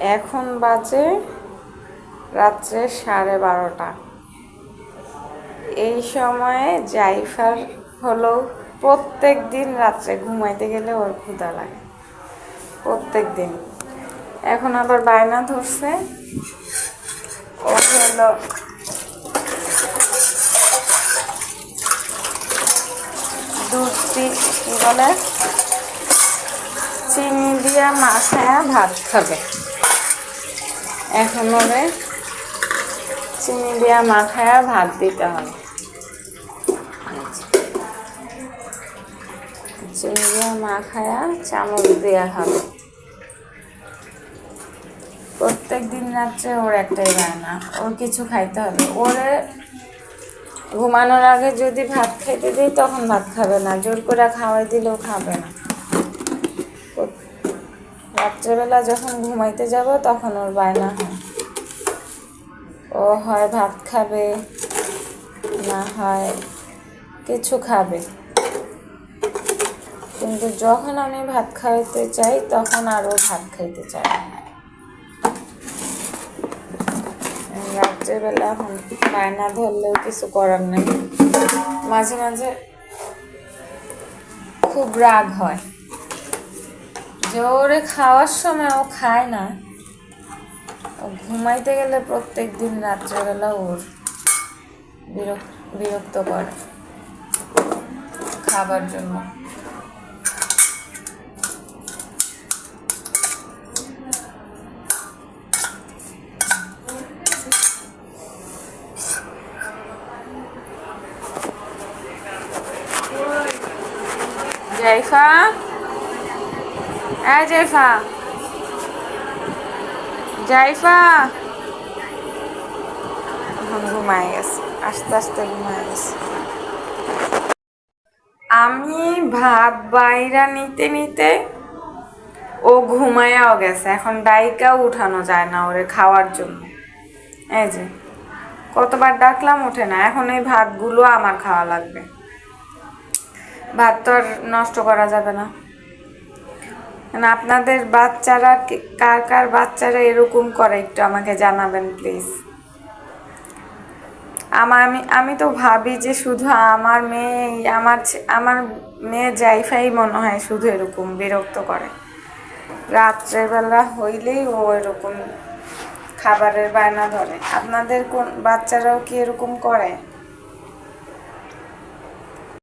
এখন বাজে রাত্রে সাড়ে বারোটা। এই সময়ে জাইফার হলো প্রত্যেক দিন রাত্রে ঘুমাইতে গেলে ওর ক্ষুধা লাগে। প্রত্যেক দিন। এখন আবার বায়না ধরছে। ও হলো দুধ চি- কি বলে? চিনি দিয়া মাখায়া ভাত খাবে। এখন ওরে চিনি দিয়া মাখায়া ভাত দিতে হবে। চিনি দিয়া মাখায়া চামচ দেওয়া হবে। প্রত্যেক দিন রাত্রে ওর একটাই বায়না ওর কিছু খাইতে হবে। ওরে ঘুমানোর আগে যদি ভাত খেতে দিই, তখন ভাত খাবে না। জোর করে খাওয়াই দিলেও খাবে না। রাত্রেবেলা যখন ঘুমাইতে যাব, তখন ওর বায়না হয়। ও হয় ভাত খাবে, না হয় কিছু খাবে। কিন্তু যখন আমি ভাত খাইতে চাই, তখন আরও ভাত খাইতে চাই রাত্রেবেলা এখন বায়না ধরলেও কিছু করার নেই। মাঝে মাঝে খুব রাগ হয়। ওরে খাওয়ার সময় ও খায় না। ও ঘুমাইতে গেলে প্রত্যেক দিন রাত্রেবেলা ওর বিরক্ত বিরক্ত করে খাবার জন্য। জাইফা? হ্যাঁ জাইফা। জাইফা। এখন ঘুমায় গেছে, আস্তে আস্তে ঘুমায় গেছে। আমি ভাত বাইরা নিতে নিতে ও ঘুমায়াও গেছে, এখন ডাইকাও উঠানো যায় না ওরে খাওয়ার জন্য। এই যে, কতবার ডাকলাম ওঠে না, এখন এই ভাতগুলো আমার খাওয়া লাগবে। ভাত তো আর নষ্ট করা যাবে না। না আপনাদের বাচ্চারা কার কার বাচ্চারা এরকম করে একটু আমাকে জানাবেন প্লিজ আমার আমি আমি তো ভাবি যে শুধু আমার মেয়ে আমার আমার মেয়ে জাইফাই মনে হয় শুধু এরকম বিরক্ত করে। রাত্রেবেলা হইলেই ও এরকম খাবারের বায়না ধরে। আপনাদের কোন, বাচ্চারাও কি এরকম করে?